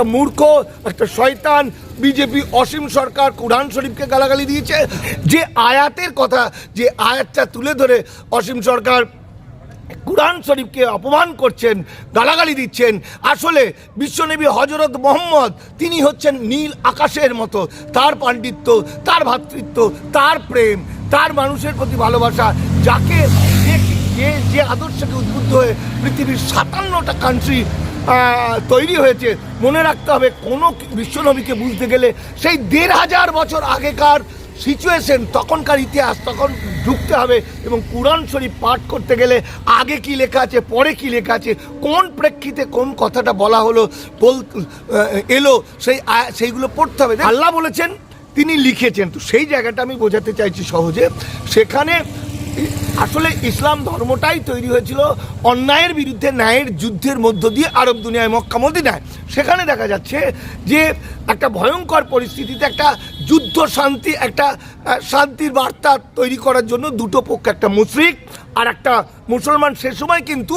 একটা মূর্খ, একটা শয়তান, বিজেপি অসীম সরকার কুরআন শরীফকে গালাগালি দিয়েছে। যে আয়াতের কথা, যে আয়াতটা তুলে ধরে অসীম সরকার কুরআন শরীফকে অপমান করছেন, গালাগালি দিচ্ছেন, আসলে বিশ্বনবী হজরত মোহাম্মদ, তিনি হচ্ছেন নীল আকাশের মতো। তার পাণ্ডিত্য, তার ভ্রাতৃত্ব তার প্রেম, তার মানুষের প্রতি ভালোবাসা, যাকে যে যে আদর্শকে উদ্বুদ্ধ হয়ে পৃথিবীর সাতান্নটা কান্ট্রি তৈরি হয়েছে। মনে রাখতে হবে, কোনো বিশ্বনবীকে বুঝতে গেলে সেই দেড় হাজার বছর আগেকার সিচুয়েশন তখনকার ইতিহাস, তখন ঢুকতে হবে এবং কোরআন শরীফ পাঠ করতে গেলে আগে কি লেখা আছে, পরে কি লেখা আছে, কোন প্রেক্ষিতে কোন কথাটা বলা হলো, বল এলো, সেই সেইগুলো পড়তে হবে। আল্লাহ বলেছেন, তিনি লিখেছেন। তো সেই জায়গাটা আমি বোঝাতে চাইছি সহজে। সেখানে আসলে ইসলাম ধর্মটাই তৈরি হয়েছিল অন্যায়ের বিরুদ্ধে, ন্যায়ের যুদ্ধের মধ্য দিয়ে আরব দুনিয়ায়, মক্কা মদিনায়। সেখানে দেখা যাচ্ছে যে একটা ভয়ঙ্কর পরিস্থিতিতে একটা যুদ্ধ শান্তি, একটা শান্তির বার্তা তৈরি করার জন্য দুটো পক্ষ, একটা মুশরিক আর একটা মুসলমান। সে সময় কিন্তু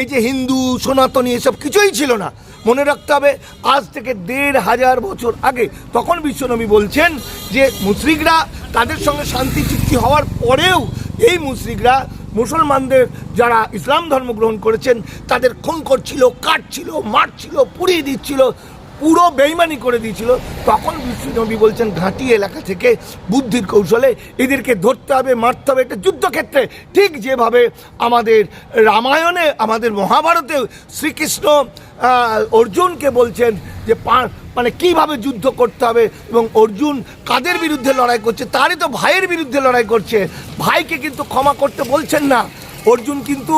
এই যে হিন্দু, সনাতনী এসব কিছুই ছিল না। মনে রাখতে হবে, আজ থেকে দেড় হাজার বছর আগে তখন বিশ্বনবী বলছেন যে মুসরিকরা তাদের সঙ্গে শান্তি চুক্তি হওয়ার পরেও এই মুশ্রিকরা মুসলমানদের যারা ইসলাম ধর্ম গ্রহণ করেছেন, তাদের খুন করছিল, কাটছিল, মারছিল, পুড়িয়ে দিচ্ছিল পুরো বেইমানি করে দিয়েছিল। তখন বিশ্বনবী বলছেন, ঘাঁটি এলাকা থেকে বুদ্ধির কৌশলে এদেরকে ধরতে হবে, মারতে হবে। এটা যুদ্ধক্ষেত্রে ঠিক যেভাবে আমাদের রামায়ণে, আমাদের মহাভারতে শ্রীকৃষ্ণ অর্জুনকে বলছেন যে মানে কীভাবে যুদ্ধ করতে হবে এবং অর্জুন কাদের বিরুদ্ধে লড়াই করছে, তারই তো ভাইয়ের বিরুদ্ধে লড়াই করছে। ভাইকে কিন্তু ক্ষমা করতে বলছেন না। অর্জুন কিন্তু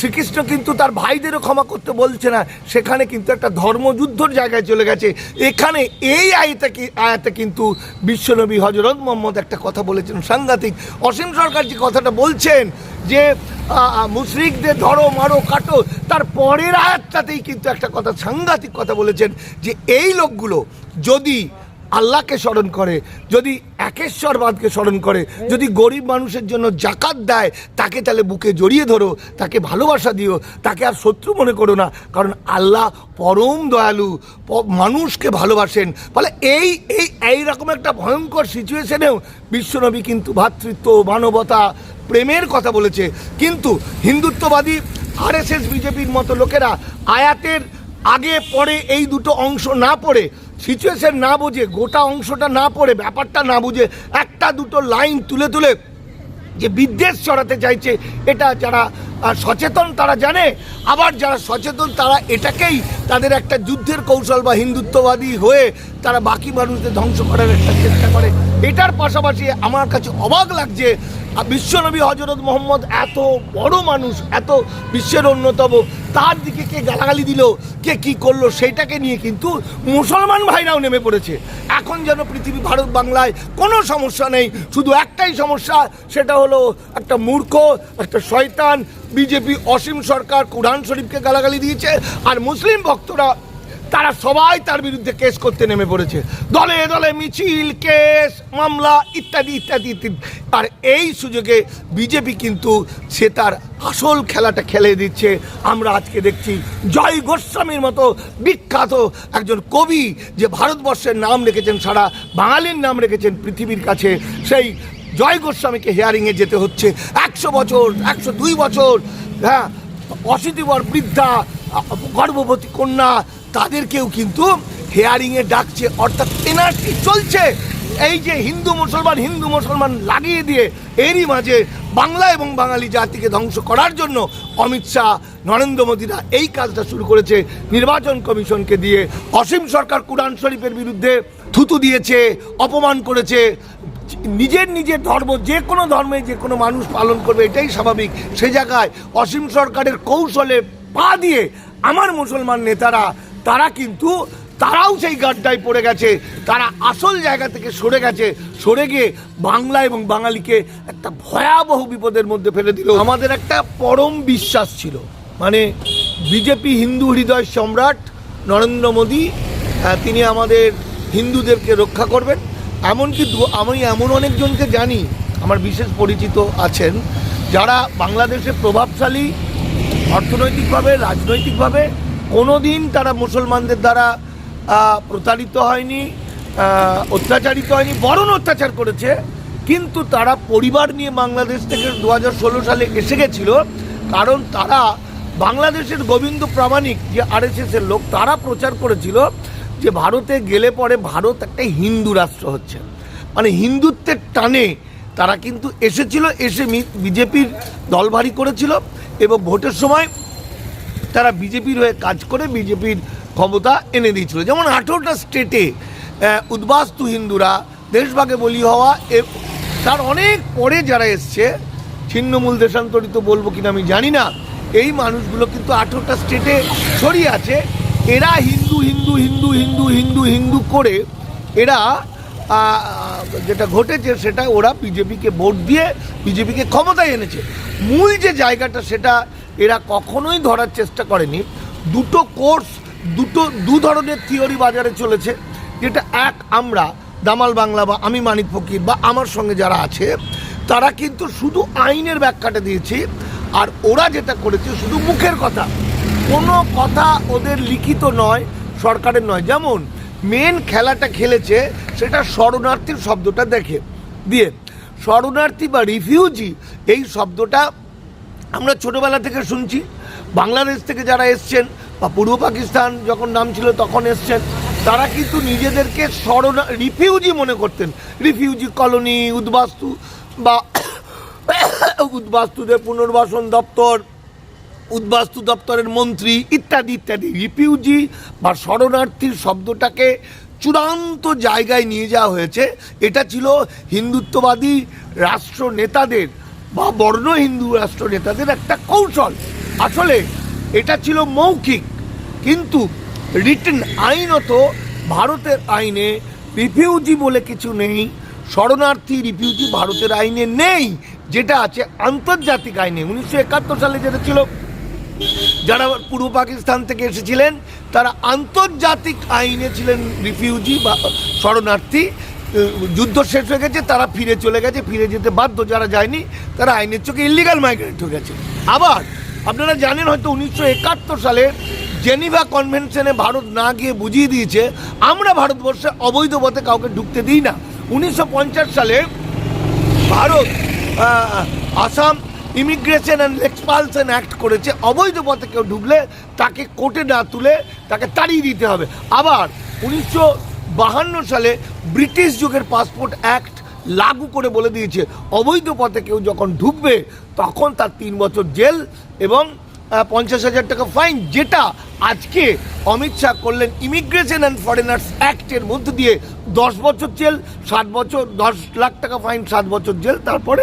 শ্রীকৃষ্ণ কিন্তু তার ভাইদেরও ক্ষমা করতে বলছে না। সেখানে কিন্তু একটা ধর্মযুদ্ধর জায়গায় চলে গেছে। এখানে এই আয়তে কি আয়াতে কিন্তু বিশ্বনবী হজরত মোহাম্মদ একটা কথা বলেছেন সাংঘাতিক। অসীম সরকার যে কথাটা বলছেন যে মুশরিকদের ধরো, মারো, কাটো, তার পরের আয়াতটাতেই কিন্তু একটা কথা সাংঘাতিক কথা বলেছেন যে, এই লোকগুলো যদি আল্লাহকে স্মরণ করে, যদি একেশ্বরবাদকে স্মরণ করে, যদি গরিব মানুষের জন্য জাকাত দেয়, তাকে তাহলে বুকে জড়িয়ে ধরো, তাকে ভালোবাসা দিও, তাকে আর শত্রু মনে করো না, কারণ আল্লাহ পরম দয়ালু মানুষকে ভালোবাসেন। ফলে এই এই এই রকম একটা ভয়ঙ্কর সিচুয়েশনেও বিশ্বনবী কিন্তু ভ্রাতৃত্ব মানবতা, প্রেমের কথা বলেছে। কিন্তু হিন্দুত্ববাদী আরএসএস, বিজেপির মতো লোকেরা আয়াতের আগে পরে এই দুটো অংশ না পড়ে সিচুয়েশন না বুঝে, গোটা অংশটা না পড়ে, ব্যাপারটা না বুঝে, একটা দুটো লাইন তুলে তুলে যে বিদ্বেষ ছড়াতে চাইছে, এটা যারা সচেতন তারা জানে, আবার যারা সচেতন তারা এটাকেই তাদের একটা যুদ্ধের কৌশল বা হিন্দুত্ববাদী হয়ে তারা বাকি মানুষদের ধ্বংস করার একটা চেষ্টা করে। এটার পাশাপাশি আমার কাছে অবাক লাগছে আহ, বিশ্বনবী হজরত মোহাম্মদ এত বড় মানুষ এত বিশ্বের অন্যতম তার দিকে কে গালাগালি দিল কে কি করল সেইটাকে নিয়ে কিন্তু মুসলমান ভাইরাও নেমে পড়েছে। এখন যেন পৃথিবী ভারত বাংলায় কোনো সমস্যা নেই শুধু একটাই সমস্যা সেটা হলো একটা মূর্খ একটা শয়তান বিজেপি অসীম সরকার কুরআন শরীফকে গালাগালি দিয়েছে আর মুসলিম ভক্তরা তারা সবাই তার বিরুদ্ধে কেস করতে নেমে পড়েছে। দলে দলে মিছিল, কেস, মামলা ইত্যাদি ইত্যাদি ইত্যাদি। আর এই সুযোগে বিজেপি কিন্তু সে তার আসল খেলাটা খেলে দিচ্ছে। আমরা আজকে দেখছি জয় গোস্বামীর মতো বিখ্যাত একজন কবি যে ভারতবর্ষের নাম রেখেছেন সারা বাঙালির নাম রেখেছেন পৃথিবীর কাছে। সেই জয় গোস্বামীকে হেয়ারিংয়ে যেতে হচ্ছে। একশো বছর, একশো দুই বছর হ্যাঁ অশীতিবর বৃদ্ধা, গর্ভবতী কন্যা তাদেরকেও কিন্তু হেয়ারিংয়ে ডাকছে, অর্থাৎ এনআরসি চলছে। এই যে হিন্দু মুসলমান হিন্দু মুসলমান লাগিয়ে দিয়ে এরই মাঝে বাংলা এবং বাঙালি জাতিকে ধ্বংস করার জন্য অমিত শাহ, নরেন্দ্র মোদীরা এই কাজটা শুরু করেছে। নির্বাচন কমিশনকে দিয়ে অসীম সরকার কুরআন শরীফের বিরুদ্ধে থুতু দিয়েছে, অপমান করেছে। নিজের নিজের ধর্ম, যে কোনো ধর্মে যে কোনো মানুষ পালন করবে, এটাই স্বাভাবিক। সে জায়গায় অসীম সরকারের কৌশলে পা দিয়ে আমার মুসলমান নেতারা তারা কিন্তু, তারাও সেই গাড্ডায় পড়ে গেছে। তারা আসল জায়গা থেকে সরে গেছে। সরে গিয়ে বাংলা এবং বাঙালিকে একটা ভয়াবহ বিপদের মধ্যে ফেলে দিল। আমাদের একটা পরম বিশ্বাস ছিল। মানে বিজেপি হিন্দু হৃদয় সম্রাট নরেন্দ্র মোদী তিনি আমাদের হিন্দুদেরকে রক্ষা করবেন। এমনকি আমি এমন অনেকজনকে জানি, আমার বিশেষ পরিচিত আছেন, যারা বাংলাদেশে প্রভাবশালী অর্থনৈতিকভাবে, রাজনৈতিকভাবে কোনো দিন তারা মুসলমানদের দ্বারা প্রতারিত হয়নি অত্যাচারিত হয়নি, বরং অত্যাচার করেছে। কিন্তু তারা পরিবার নিয়ে বাংলাদেশ থেকে দু হাজার ষোলো সালে এসে গেছিল, কারণ তারা বাংলাদেশের গোবিন্দ প্রামাণিক, যে এর লোক, তারা প্রচার করেছিল যে ভারতে গেলে পরে ভারত একটা হিন্দু রাষ্ট্র হচ্ছে। মানে হিন্দুত্বের টানে তারা কিন্তু এসেছিল, এসে বিজেপির দল ভারী করেছিল এবং ভোটের সময় তারা বিজেপির হয়ে কাজ করে, বিজেপির ক্ষমতা এনে দিয়েছিল। যেমন আঠেরোটা স্টেটে উদ্বাস্তু হিন্দুরা, দেশভাগে বলি হওয়া, এ- তার অনেক পরে যারা এসছে, ছিন্নমূল দেশান্তরিত বলব কিনা আমি জানি না, এই মানুষগুলো কিন্তু আঠেরোটা স্টেটে ছড়িয়ে আছে। এরা হিন্দু হিন্দু হিন্দু হিন্দু হিন্দু হিন্দু করে এরা যেটা ঘটেছে সেটা ওরা বিজেপিকে ভোট দিয়ে বিজেপিকে ক্ষমতায় এনেছে। মূল যে জায়গাটা সেটা এরা কখনোই ধরার চেষ্টা করেনি। দুটো কোর্স, দুটো, দু ধরনের থিওরি বাজারে চলেছে, যেটা এক আমরা, দামাল বাংলা বা আমি মানিক ফকির বা আমার সঙ্গে যারা আছে, তারা কিন্তু শুধু আইনের ব্যাখ্যাটা দিয়েছি, আর ওরা যেটা করেছে শুধু মুখের কথা। কোনো কথা ওদের লিখিত নয়, সরকারের নয়। যেমন মেন খেলাটা খেলেছে, সেটা শরণার্থীর শব্দটা দেখে। দিয়ে, শরণার্থী বা রিফিউজি এই শব্দটা আমরা ছোটবেলা থেকে শুনছি, বাংলাদেশ থেকে যারা এসছেন বা পূর্ব পাকিস্তান যখন নাম ছিল তখন এসছেন, তারা কিন্তু নিজেদেরকে শরণা রিফিউজি মনে করতেন। রিফিউজি কলোনি উদ্বাস্তু বা উদ্বাস্তুদের পুনর্বাসন দপ্তর, উদ্বাস্তু দপ্তরের মন্ত্রী ইত্যাদি ইত্যাদি। রিফিউজি বা শরণার্থীর শব্দটাকে চূড়ান্ত জায়গায় নিয়ে যাওয়া হয়েছে। এটা ছিল হিন্দুত্ববাদী রাষ্ট্র নেতাদের বা বর্ণ হিন্দু রাষ্ট্র নেতাদের একটা কৌশল। আসলে এটা ছিল মৌখিক, কিন্তু রিটেন আইনত ভারতের আইনে রিফিউজি বলে কিছু নেই, শরণার্থী রিফিউজি ভারতের আইনে নেই, যেটা আছে আন্তর্জাতিক আইনে। উনিশশো একাত্তর সালে যেটা ছিল, যারা পূর্ব পাকিস্তান থেকে এসেছিলেন, তারা আন্তর্জাতিক আইনে ছিলেন রিফিউজি বা শরণার্থী। যুদ্ধ শেষ হয়ে গেছে, তারা ফিরে চলে গেছে, ফিরে যেতে বাধ্য যারা যায়নি, তারা আইনের চোখে ইলিগাল মাইগ্রেন্ট হয়ে গেছে। আবার আপনারা জানেন হয়তো উনিশশো একাত্তর সালে জেনিভা কনভেনশনে ভারত না গিয়ে বুঝিয়ে দিয়েছে, আমরা ভারতবর্ষে অবৈধ পথে কাউকে ঢুকতে দিই না। উনিশশো পঞ্চাশ সালে Bharat Assam immigration and expulsion act করেছে, অবৈধ পথে কেউ ঢুকলে তাকে কোর্টে না তুলে তাকে তাড়িয়ে দিতে হবে। আবার উনিশশো বাহান্ন সালে ব্রিটিশ যুগের পাসপোর্ট অ্যাক্ট লাগু করে বলে দিয়েছে। অবৈধ পথে কেউ যখন ঢুকবে, তখন তার তিন বছর জেল এবং পঞ্চাশ হাজার টাকা ফাইন, যেটা আজকে অমিত শাহ করলেন ইমিগ্রেশন অ্যান্ড ফরেনার্স অ্যাক্টের মধ্য দিয়ে। দশ বছর জেল, সাত বছর, দশ লাখ টাকা ফাইন, সাত বছর জেল, তারপরে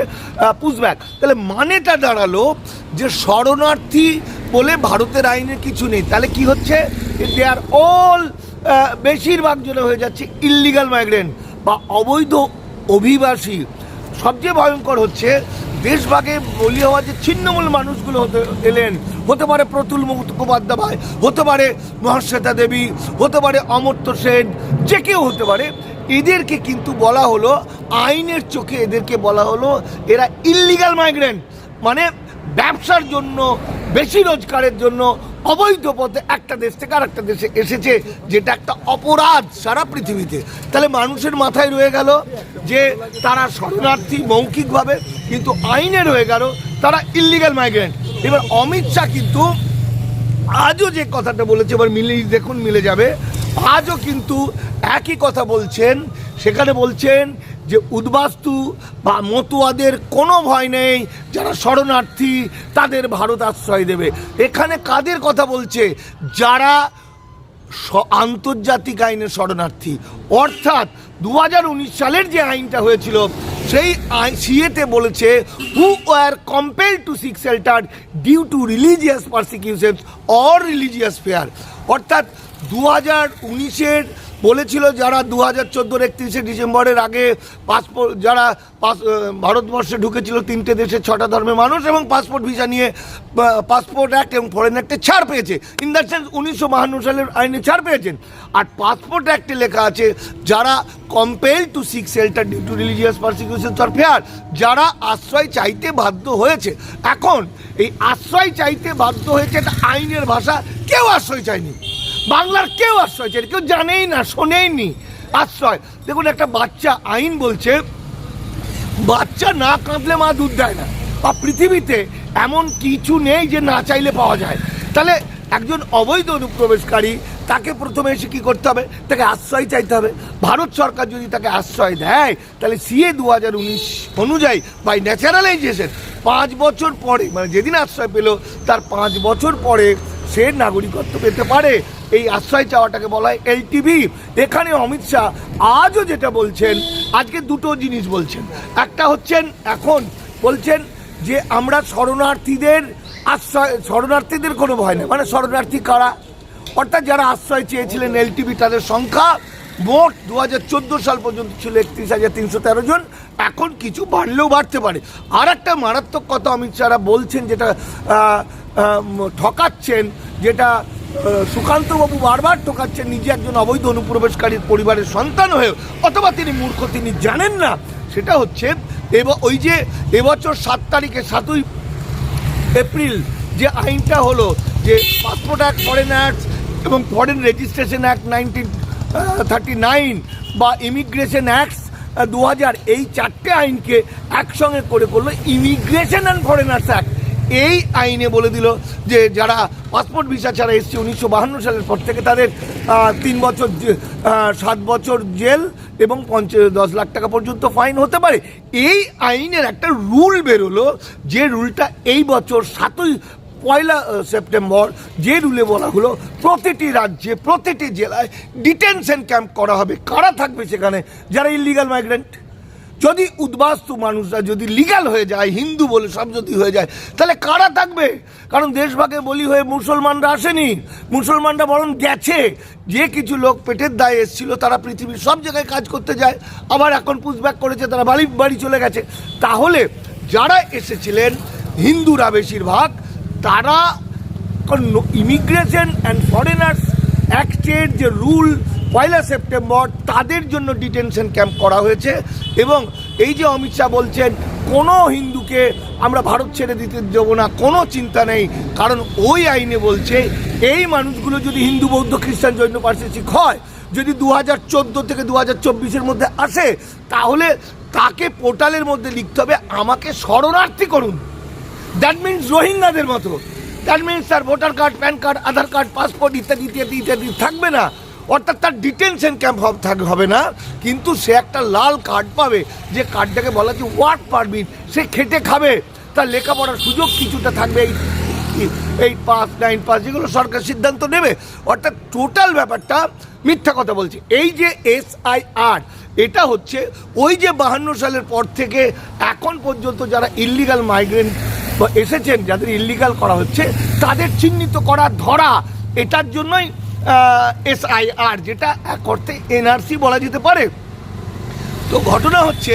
পুষব্যাক। তাহলে মানেটা দাঁড়াল যে শরণার্থী বলে ভারতের আইনে কিছু নেই। তাহলে কি হচ্ছে? দে আর অল বেশিরভাগ জনে হয়ে যাচ্ছে ইল্লিগাল মাইগ্রেন্ট বা অবৈধ অভিবাসী। সবচেয়ে ভয়ঙ্কর হচ্ছে দেশভাগে বলি হওয়া যে ছিন্নমূল মানুষগুলো হতে এলেন, হতে পারে প্রতুল মুখোপাধ্যায়, হতে পারে মহাশ্বেতা দেবী, হতে পারে অমর্ত্য সেন, যে কেউ হতে পারে, এদেরকে কিন্তু বলা হলো, আইনের চোখে এদেরকে বলা হলো, এরা ইল্লিগাল মাইগ্রেন্ট মানে ব্যবসার জন্য, বেশি রোজগারের জন্য অবৈধ পথে একটা দেশ থেকে আর একটা দেশে এসেছে, যেটা একটা অপরাধ সারা পৃথিবীতে। তাহলে মানুষের মাথায় রয়ে গেল যে তারা শরণার্থী মৌখিকভাবে, কিন্তু আইনে রয়ে গেল তারা ইল্লিগাল মাইগ্রেন্ট এবার অমিত শাহ কিন্তু আজও যে কথাটা বলেছে, এবার মিলে, দেখুন মিলে যাবে, আজও কিন্তু একই কথা বলছেন, সেখানে বলছেন যে উদ্বাস্তু বা মতুয়াদের কোনো ভয় নেই, যারা শরণার্থী, তাদের ভারত আশ্রয় দেবে। এখানে কাদের কথা বলছে? যারা আন্তর্জাতিক আইনের শরণার্থী। অর্থাৎ দু হাজার উনিশ সালের যে আইনটা হয়েছিল, সেই সিএতে বলেছে who are compel to seek shelter due to religious persecution or religious fear অর্থাৎ দু হাজার উনিশের বলেছিল যারা দু হাজার চোদ্দোর একত্রিশে ডিসেম্বরের আগে পাসপোর্ট, যারা পাস ভারতবর্ষে ঢুকেছিল তিনটে দেশের ছটা ধর্মের মানুষ এবং পাসপোর্ট ভিসা নিয়ে পাসপোর্ট অ্যাক্ট এবং ফরেন অ্যাক্টে ছাড় পেয়েছে। ইন দ্যাট সেন্স উনিশশো বাহান্ন সালের আইনে ছাড় পেয়েছেন। আর পাসপোর্ট অ্যাক্টে লেখা আছে, যারা compel to seek shelter due to religious persecution or fear যারা আশ্রয় চাইতে বাধ্য হয়েছে। এখন, এই আশ্রয় চাইতে বাধ্য হয়েছে এটা আইনের ভাষা, কেউ আশ্রয় চায়নি। বাংলার কেউ আশ্রয় চাই কেউ জানেই না, শোনেইনি আশ্রয়। দেখুন, একটা বাচ্চা আইন বলছে, বাচ্চা না কাঁদলে মা দুধ দেয় না। বা পৃথিবীতে এমন কিছু নেই যে না চাইলে পাওয়া যায়। তাহলে একজন অবৈধ অনুপ্রবেশকারী তাকে প্রথমে এসে কি করতে হবে? তাকে আশ্রয় চাইতে হবে। ভারত সরকার যদি তাকে আশ্রয় দেয়, তাহলে সিএ দু হাজার উনিশ অনুযায়ী বাই ন্যাচারালাইজেশন পাঁচ বছর পরে মানে যেদিন আশ্রয় পেল, তার পাঁচ বছর পরে সে নাগরিকত্ব পেতে পারে। এই আশ্রয় চাওয়াটাকে বলা হয় এলটিভি এখানে অমিত শাহ আজও যেটা বলছেন, আজকে দুটো জিনিস বলছেন। একটা হচ্ছেন এখন বলছেন যে আমরা শরণার্থীদের আশ্রয়, শরণার্থীদের কোনো ভয় নেই। মানে শরণার্থী কারা? অর্থাৎ যারা আশ্রয় চেয়েছিলেন এলটিভি তাদের সংখ্যা মোট দু হাজার চোদ্দ সাল পর্যন্ত ছিল একত্রিশ হাজার তিনশো তেরো জন। এখন কিছু বাড়লেও বাড়তে পারে। আর একটা মারাত্মক কথা অমিত শাহরা বলছেন, যেটা ঠকাচ্ছেন, যেটা সুকান্তবাবু বারবার ঠকাচ্ছেন নিজে একজন অবৈধ অনুপ্রবেশকারীর পরিবারের সন্তান হয়েও, অথবা তিনি মূর্খ, তিনি জানেন না। সেটা হচ্ছে ওই যে এবছর সাত তারিখে, সাতই এপ্রিল যে আইনটা হলো যে পাসপোর্ট অ্যাক্ট, ফরেন অ্যাক্ট এবং foreign registration act nineteen thirty nine বা ইমিগ্রেশন অ্যাক্টস দু হাজার এই চারটে আইনকে একসঙ্গে করে করল, ইমিগ্রেশন অ্যান্ড ফরেনার্স অ্যাক্ট। এই আইনে বলে দিল যে যারা পাসপোর্ট ভিসা ছাড়া এসছে উনিশশো সালের পর থেকে তাদের তিন বছর সাত বছর জেল এবং পঞ্চ, দশ লাখ টাকা পর্যন্ত ফাইন হতে পারে। এই আইনের একটা রুল বেরোলো যে রুলটা এই বছর সাতই পয়লা সেপ্টেম্বর যে রুলে বলা হলো প্রতিটি রাজ্যে, প্রতিটি জেলায় ডিটেনশন ক্যাম্প করা হবে। কারা থাকবে সেখানে? যারা ইলিগাল মাইগ্রেন্ট যদি উদ্বাস্তু মানুষরা যদি লিগ্যাল হয়ে যায়, হিন্দু বলে সব যদি হয়ে যায়, তাহলে কারা থাকবে? কারণ দেশভাগে বলি হয়ে মুসলমানরা আসেনি। মুসলমানরা বরং গেছে। যে কিছু লোক পেটের দায়ে এসেছিল, তারা পৃথিবীর সব জায়গায় কাজ করতে যায়। আবার এখন পুষব্যাক করেছে, তারা বাড়ি বাড়ি চলে গেছে। তাহলে যারা এসেছিলেন, হিন্দুরা বেশিরভাগ, তারা ইমিগ্রেশন অ্যান্ড ফরেনার্স অ্যাক্টের যে রুল পয়লা সেপ্টেম্বর তাদের জন্য ডিটেনশন ক্যাম্প করা হয়েছে এবং এই যে অমিত শাহ বলছেন, কোনো হিন্দুকে আমরা ভারত ছেড়ে দিতে দেবো না, কোনো চিন্তা নেই। কারণ ওই আইনে বলছে, এই মানুষগুলো যদি হিন্দু, বৌদ্ধ, খ্রিস্টান, জৈন পার্সিক হয়, যদি দু হাজার চোদ্দ থেকে দু হাজার চব্বিশের মধ্যে আসে, তাহলে তাকে পোর্টালের মধ্যে লিখতে হবে, আমাকে শরণার্থী করুন। দ্যাট মিনস রোহিঙ্গাদের মতো। দ্যাট মিনস তার voter card, pan card, Aadhaar card, passport ইত্যাদি ইত্যাদি ইত্যাদি থাকবে না। অর্থাৎ তার ডিটেনশন ক্যাম্প হবে না, কিন্তু সে একটা লাল কার্ড পাবে। যে কার্ডটাকে বলা হচ্ছে ওয়ার্ক পারমিট সে খেটে খাবে। তার লেখাপড়ার সুযোগ কিছুটা থাকবে। এই এইট পাস নাইন পাস যেগুলো সরকার সিদ্ধান্ত নেবে। অর্থাৎ টোটাল ব্যাপারটা মিথ্যা কথা বলছে। এই যে এস আই আর এটা হচ্ছে ওই যে বাহান্ন সালের পর থেকে এখন পর্যন্ত যারা ইল্লিগাল মাইগ্রেন্ট এসেছেন, যাদের ইল্লিগাল করা হচ্ছে, তাদের চিহ্নিত করা ধরা। এটার জন্যই এস আই আর যেটা এক অর্থে এনআরসি বলা যেতে পারে। তো ঘটনা হচ্ছে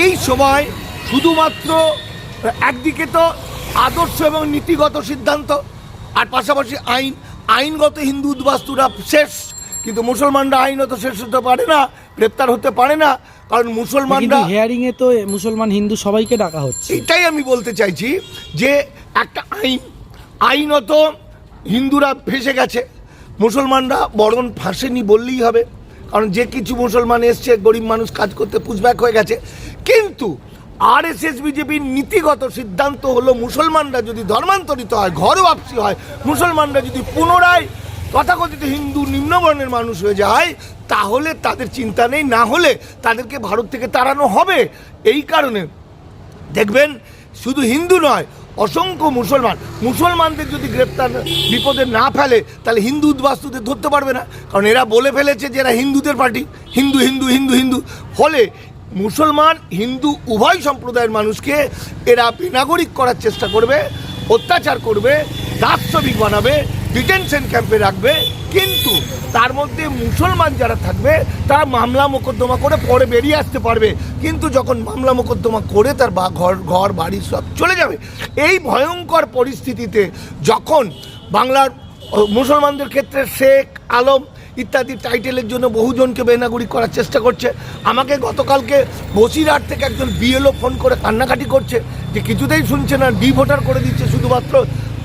এই সময় শুধুমাত্র একদিকে তো আদর্শ এবং নীতিগত সিদ্ধান্ত আর পাশাপাশি আইন আইনগত হিন্দু উদ্বাস্তুরা শেষ কিন্তু মুসলমানরা আইনত শেষ হতে পারে না গ্রেপ্তার হতে পারে না কারণ মুসলমানরা হেয়ারিং এ তো মুসলমান হিন্দু সবাইকে ডাকা হচ্ছে। এটাই আমি বলতে চাইছি যে একটা আইন আইনত হিন্দুরা ফেসে গেছে। মুসলমানরা বরং ফাঁসেনি বললেই হবে। কারণ যে কিছু মুসলমান এসছে, গরিব মানুষ কাজ করতে পুষব্যাক হয়ে গেছে। কিন্তু আর এস এস বিজেপির নীতিগত সিদ্ধান্ত হলো মুসলমানরা যদি ধর্মান্তরিত হয় ঘর বাপসি হয়, মুসলমানরা যদি পুনরায় তথাকথিত হিন্দু নিম্নবর্ণের মানুষ হয়ে যায়, তাহলে তাদের চিন্তা নেই, না হলে তাদেরকে ভারত থেকে তাড়ানো হবে। এই কারণে দেখবেন, শুধু হিন্দু নয় অসংখ্য মুসলমান। মুসলমানদের যদি গ্রেপ্তার বিপদে না ফেলে, তাহলে হিন্দু উদ্বাস্তুদের ধরতে পারবে না। কারণ এরা বলে ফেলেছে যে এরা হিন্দুদের পার্টি। হিন্দু হিন্দু হিন্দু হিন্দু। ফলে মুসলমান, হিন্দু উভয় সম্প্রদায়ের মানুষকে এরা বেনাগরিক করার চেষ্টা করবে, অত্যাচার করবে দাস্তবিক বানাবে ডিটেনশন ক্যাম্পে রাখবে, কিন্তু তার মধ্যে মুসলমান যারা থাকবে, তারা মামলা মোকদ্দমা করে পরে বেরিয়ে আসতে পারবে। কিন্তু যখন মামলা মোকদ্দমা করে তার বা ঘর ঘর, বাড়ি সব চলে যাবে, এই ভয়ঙ্কর পরিস্থিতিতে যখন বাংলার মুসলমানদের ক্ষেত্রে শেখ আলম ইত্যাদি টাইটেলের জন্য বহুজনকে বেনাগুড়ি করার চেষ্টা করছে। আমাকে গতকালকে বসিরহাট থেকে একজন বিএলও ফোন করে কান্নাকাটি করছে যে কিছুতেই শুনছে না ডি ভোটার করে দিচ্ছে শুধুমাত্র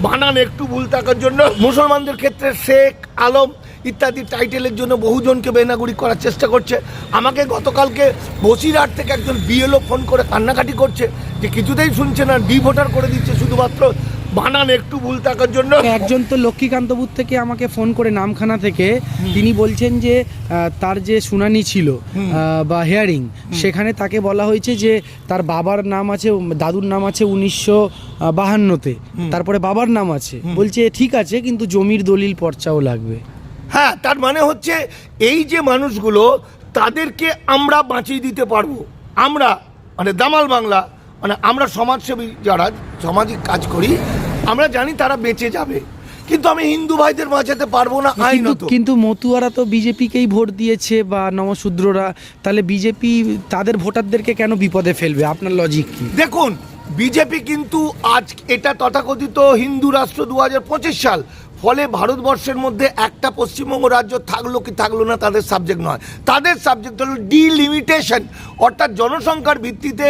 বানান একটু ভুল থাকার জন্য। মুসলমানদের ক্ষেত্রে শেখ আলম ইত্যাদি টাইটেলের জন্য বহুজনকে বেনাগুড়ি করার চেষ্টা করছে। আমাকে গতকালকে বসিরহাট থেকে একজন বিএলও ফোন করে কান্নাকাটি করছে যে কিছুতেই শুনছে না ডি ভোটার করে দিচ্ছে শুধুমাত্র বানান একটু ভুল থাকার জন্য। একজন তো লক্ষ্মীকান্তপুর থেকে আমাকে ফোন করে নামখানা থেকে তিনি বলছেন যে তার যে শুনানি ছিল বা হেয়ারিং সেখানে তাকে বলা হয়েছে যে তার বাবার নাম আছে দাদুর নাম আছে উনিশশো বাহান্নতে। তারপরে বাবার নাম আছে। বলছে ঠিক আছে কিন্তু জমির দলিল পর্চাও লাগবে। হ্যাঁ তার মানে হচ্ছে এই যে মানুষগুলো তাদেরকে আমরা বাঁচিয়ে দিতে পারব। আমরা মানে দামাল বাংলা মানে আমরা সমাজসেবী যারা সামাজিক কাজ করি আমরা জানি তারা বেঁচে যাবে। কিন্তু আমি হিন্দু ভাইদের বাঁচাতে পারব না আইনত। কিন্তু মতুয়ারা তো বিজেপিকেই ভোট দিয়েছে বা নমশূদ্ররা তাহলে বিজেপি তাদের ভোটারদেরকে কেন বিপদে ফেলবে? আপনার লজিক কি? দেখুন বিজেপি কিন্তু আজ এটা তথাকথিত হিন্দু রাষ্ট্র দু হাজার পঁচিশ সাল। ফলে ভারতবর্ষের মধ্যে একটা পশ্চিমবঙ্গ রাজ্য থাকল কি থাকল না তাদের সাবজেক্ট নয়। তাদের সাবজেক্ট হলো ডিলিমিটেশন অর্থাৎ জনসংখ্যার ভিত্তিতে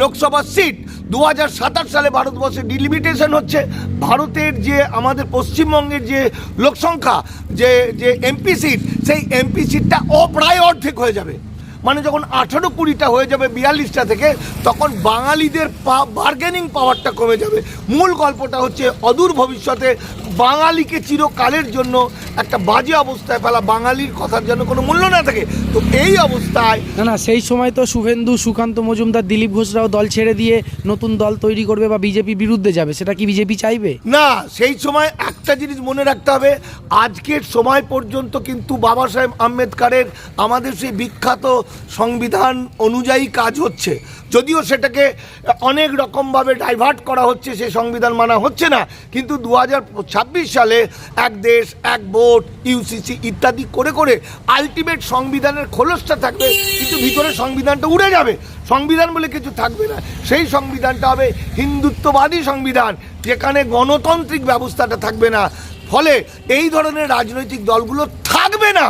লোকসভা সিট দু হাজার সাতাশ সালে ভারতবর্ষে ডিলিমিটেশন হচ্ছে। ভারতের যে আমাদের পশ্চিমবঙ্গের যে লোকসংখ্যা, যে যে এমপি সিট সেই এমপি সিটটা অপ্রায় অর্ধেক হয়ে যাবে। মানে যখন আঠারো কুড়িটা হয়ে যাবে বিয়াল্লিশটা থেকে তখন বাঙালিদের পা বার্গেনিং পাওয়ারটা কমে যাবে। মূল গল্পটা হচ্ছে অদূর ভবিষ্যতে বাঙালিকে চিরকালের জন্য একটা বাজে অবস্থায় ফেলা বাঙালির কথার জন্য কোনো মূল্য না থাকে। তো এই অবস্থায় না না সেই সময় তো শুভেন্দু সুকান্ত মজুমদার দিলীপ ঘোষরাও দল ছেড়ে দিয়ে নতুন দল তৈরি করবে বা বিজেপি বিরুদ্ধে যাবে সেটা কি বিজেপি চাইবে? না সেই সময় একটা জিনিস মনে রাখতে হবে আজকের সময় পর্যন্ত কিন্তু বাবা সাহেব আম্বেদকারের আমাদের সেই বিখ্যাত সংবিধান অনুযায়ী কাজ হচ্ছে। যদিও সেটাকে অনেক রকমভাবে ডাইভার্ট করা হচ্ছে সেই সংবিধান মানা হচ্ছে না। কিন্তু দু হাজার ছাব্বিশ সালে এক দেশ, এক ভোট ইউসিসি ইত্যাদি করে করে আলটিমেট সংবিধানের খোলসটা থাকবে, কিন্তু ভিতরে সংবিধানটা উড়ে যাবে। সংবিধান বলে কিছু থাকবে না। সেই সংবিধানটা হবে হিন্দুত্ববাদী সংবিধান, যেখানে গণতান্ত্রিক ব্যবস্থাটা থাকবে না। ফলে এই ধরনের রাজনৈতিক দলগুলো থাকবে না।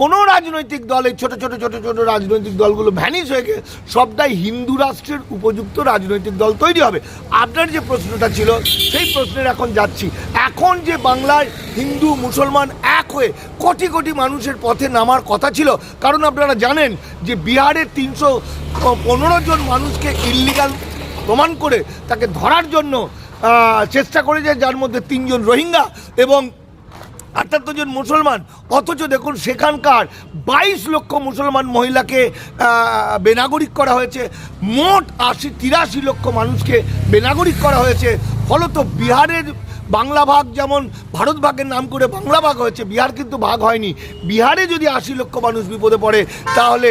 কোনো রাজনৈতিক দল, এই ছোট ছোট ছোট ছোট রাজনৈতিক দলগুলো ভ্যানিশ হয়ে গিয়ে সবটাই হিন্দু রাষ্ট্রের উপযুক্ত রাজনৈতিক দল তৈরি হবে। আপনার যে প্রশ্নটা ছিল, সেই প্রশ্নের এখন যাচ্ছি। এখন যে বাংলায় হিন্দু, মুসলমান এক হয়ে কোটি কোটি মানুষের পথে নামার কথা ছিল, কারণ আপনারা জানেন যে বিহারের তিনশো পনেরো জন মানুষকে ইল্লিগাল প্রমাণ করে তাকে ধরার জন্য চেষ্টা করেছে, যার মধ্যে তিনজন রোহিঙ্গা এবং আটাত্তর জন মুসলমান, অথচ দেখুন সেখানকার বাইশ লক্ষ মুসলমান মহিলাকে বেনাগরিক করা হয়েছে। মোট আশি, তিরাশি লক্ষ মানুষকে বেনাগরিক করা হয়েছে। ফলত বিহারের বাংলা ভাগ যেমন ভারত ভাগের নাম করে বাংলা ভাগ হয়েছে, বিহার কিন্তু ভাগ হয়নি। বিহারে যদি আশি লক্ষ মানুষ বিপদে পড়ে, তাহলে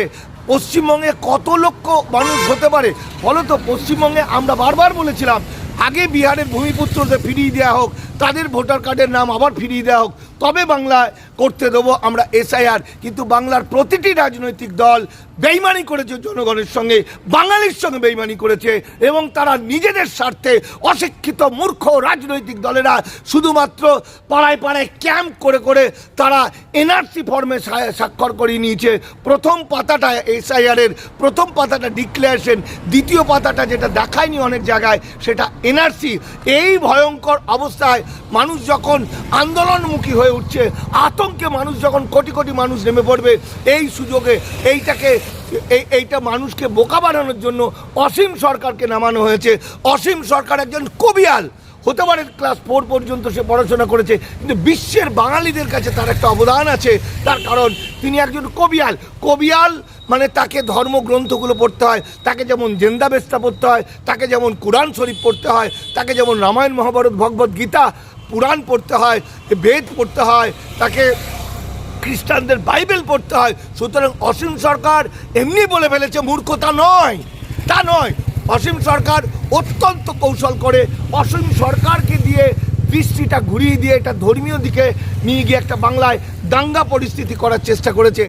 পশ্চিমবঙ্গে কত লক্ষ মানুষ হতে পারে? ফলত পশ্চিমবঙ্গে আমরা বারবার বলেছিলাম, আগে বিহারের ভূমিপুত্রদের ফিরিয়ে দেওয়া হোক, তাদের ভোটার কার্ডের নাম আবার ফিরিয়ে দেওয়া হোক। তবে বাংলায় করতে দেবো, আমরা এসআইআর। কিন্তু বাংলার প্রতিটি রাজনৈতিক দল বেইমানি করেছে জনগণের সঙ্গে, বাঙালির সঙ্গে বেইমানি করেছে, এবং তারা নিজেদের স্বার্থে অশিক্ষিত মূর্খ রাজনৈতিক দলেরা শুধুমাত্র পাড়ায় পাড়ায় ক্যাম্প করে করে তারা এনআরসি ফর্মে স্বাক্ষর করিয়ে নিয়েছে। প্রথম পাতাটা এসআইআরের, প্রথম পাতাটা ডিক্লারেশন, দ্বিতীয় পাতাটা যেটা দেখায়নি অনেক জায়গায়, সেটা এনআরসি। এই ভয়ঙ্কর অবস্থায় মানুষ যখন আন্দোলনমুখী হয়ে উঠছে আতঙ্কে মানুষ যখন কোটি কোটি মানুষ নেমে পড়বে, এই সুযোগে এইটাকে, এই, এইটা মানুষকে বোকা বানানোর জন্য অসীম সরকারকে নামানো হয়েছে। অসীম সরকার একজন কবিয়াল। হতে পারে ক্লাস ফোর পর্যন্ত সে পড়াশোনা করেছে, কিন্তু বিশ্বের বাঙালিদের কাছে তার একটা অবদান আছে। তার কারণ, তিনি একজন কবিয়াল। কবিয়াল মানে তাকে ধর্মগ্রন্থগুলো পড়তে হয়, তাকে যেমন জেন্দাবেস্তা পড়তে হয়, তাকে যেমন কোরআন শরীফ পড়তে হয়, তাকে যেমন রামায়ণ, মহাভারত, ভগবত গীতা পুরাণ পড়তে হয়, বেদ পড়তে হয়, তাকে খ্রিস্টানদের বাইবেল পড়তে হয়, সুতরাং অসীম সরকার এমনি বলে ফেলেছে, মূর্খতা নয়, তা নয়। অসীম সরকার অত্যন্ত কৌশল করে, অসীম সরকারকে দিয়ে দৃষ্টিটা ঘুরিয়ে দিয়ে এটা ধর্মীয় দিকে নিয়ে গিয়ে একটা বাংলায় দাঙ্গা পরিস্থিতি করার চেষ্টা করেছে।